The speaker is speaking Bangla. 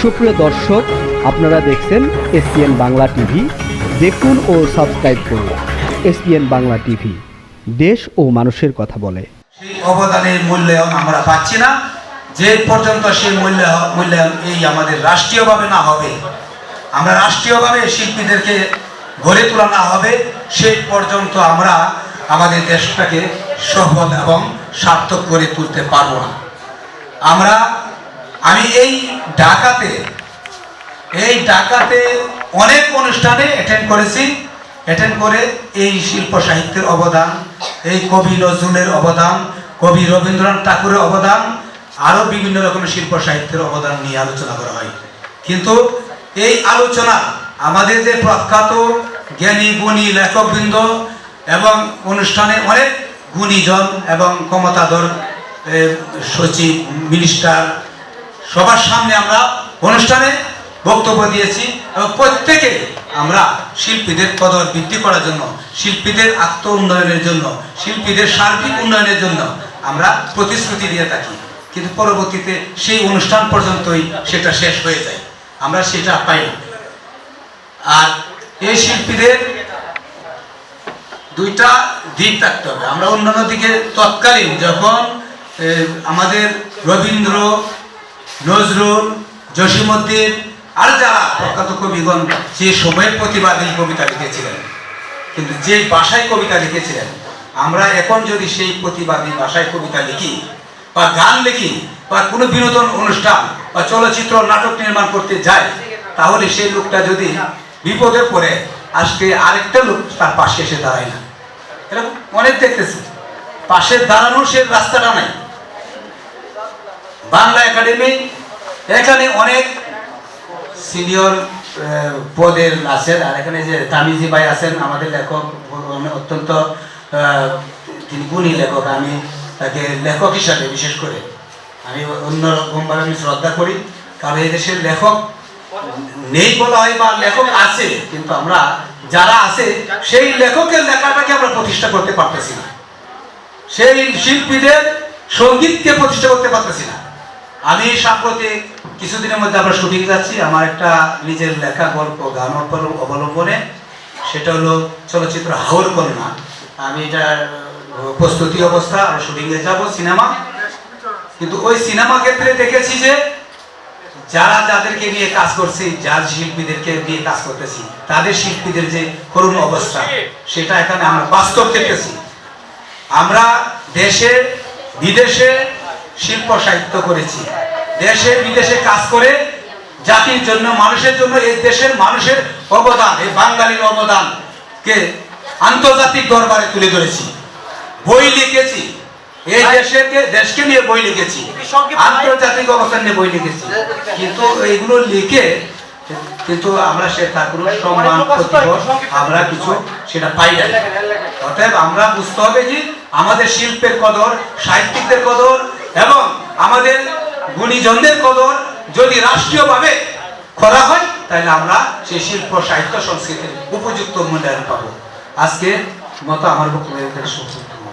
সুপ্রিয় দর্শক, আপনারা দেখছেন এসপিএন বাংলা টিভি। দেখুন ও সাবস্ক্রাইব করুন এসপিএন বাংলা টিভি। দেশ ও মানুষের কথা বলে। অবদানের মূল্যায়ন আমরা পাচ্ছি না। যে পর্যন্ত সেই মূল্য মূল্যায়ন এই আমাদের রাষ্ট্রীয়ভাবে না হবে, আমরা রাষ্ট্রীয়ভাবে শিল্পীদেরকে গড়ে তোলা না হবে, সেই পর্যন্ত আমরা আমাদের দেশটাকে সফল এবং সার্থক করে তুলতে পারব না। আমরা আমি এই ঢাকাতে এই ঢাকাতে অনেক অনুষ্ঠানে অ্যাটেন্ড করেছি। অ্যাটেন্ড করে এই শিল্প সাহিত্যের অবদান, এই কবি নজরুলের অবদান, কবি রবীন্দ্রনাথ ঠাকুরের অবদান, আরও বিভিন্ন রকমের শিল্প সাহিত্যের অবদান নিয়ে আলোচনা করা হয়। কিন্তু এই আলোচনা আমাদের যে প্রখ্যাত জ্ঞানী, গুণী লেখকবৃন্দ এবং অনুষ্ঠানে অনেক গুণীজন এবং ক্ষমতাধর সচিব, মিনিস্টার সবার সামনে আমরা অনুষ্ঠানে বক্তব্য দিয়েছি এবং প্রত্যেকে আমরা শিল্পীদের কদর বৃদ্ধি করার জন্য, শিল্পীদের আত্ম উন্নয়নের জন্য, শিল্পীদের সার্বিক উন্নয়নের জন্য আমরা প্রতিশ্রুতি দিয়ে থাকি। কিন্তু পরবর্তীতে সেই অনুষ্ঠান পর্যন্তই সেটা শেষ হয়ে যায়। আমরা সেটা পাই আর এই শিল্পীদের দুইটা দিক থাকতে হবে। আমরা অন্যান্য দিকে তৎকালীন যখন আমাদের রবীন্দ্র নজরুল জসিমুদ্দিন আর যারা প্রখ্যাত কবিগণ, যে সময়ের প্রতিবাদী কবিতা লিখেছিলেন, কিন্তু যে ভাষায় কবিতা লিখেছিলেন, আমরা এখন যদি সেই প্রতিবাদী ভাষায় কবিতা লিখি, বা গান লিখি, বা কোনো বিনোদন অনুষ্ঠান, বা চলচ্চিত্র নাটক নির্মাণ করতে যাই, তাহলে সেই লোকটা যদি বিপদে পড়ে, আজকে আরেকটা লোক তার পাশে এসে দাঁড়ায় না এরকম অনেক দেখতেছি। পাশে দাঁড়ানোর সে রাস্তাটা নাই। বাংলা একাডেমি। এখানে অনেক সিনিয়র পদের আছেন, আর এখানে যে তামিজি ভাই আছেন, আমাদের লেখক অত্যন্ত তিনি গুণী লেখক, আমি তাকে লেখক হিসাবে বিশেষ করে আমি অন্যরকমভাবে আমি শ্রদ্ধা করি, কারণ এই দেশের লেখক নেই বলা হয় বা লেখক আছে, কিন্তু আমরা যারা আছে, সেই লেখকের লেখাটাকে আমরা প্রতিষ্ঠা করতে পারতেছি না। সেই শিল্পীদের সঙ্গীতকে প্রতিষ্ঠা করতে পারতেছি না। আমি সাম্প্রতিক কিছুদিনের মধ্যে আমরা শুটিং যাচ্ছি। আমার একটা নিজের লেখা, গল্প, গান অবল- অবলম্বনে। সেটা হলো চলচ্চিত্র হাওর কন্যা আমি এটার প্রস্তুতি অবস্থা আমরা শুটিংয়ে যাব, সিনেমা। কিন্তু ওই সিনেমা ক্ষেত্রে দেখেছি যে, যারা যাদেরকে নিয়ে কাজ করছি, যার শিল্পীদেরকে নিয়ে কাজ করতেছি, তাদের শিল্পীদের যে করুণ অবস্থা, সেটা এখানে আমরা বাস্তব দেখতেছি। আমরা দেশে, বিদেশে শিল্প সাহিত্য করেছি। দেশে বিদেশে কাজ করে জাতির জন্য, মানুষের জন্য এই দেশের মানুষের অবদান, এই বাঙালির অবদানকে আন্তর্জাতিক দরবারে তুলে ধরেছি। বই লিখেছি। এই দেশের দেশকে নিয়ে বই লিখেছি। আন্তর্জাতিক অবস্থান নিয়ে বই লিখেছি। কিন্তু এগুলো লিখে, কিন্তু আমরা সে তার কোনো সম্মান আমরা কিছু সেটা পাই না অতএব আমরা বুঝতে হবে যে আমাদের শিল্পের কদর, সাহিত্যিকদের কদর এবং আমাদের গুণীজনদের কদর যদি রাষ্ট্রীয়ভাবে করা হয়, তাহলে আমরা সেই শিল্প সাহিত্য সংস্কৃতির উপযুক্ত মূল্যায়ন পাবো আজকের মতো আমার বক্তব্য।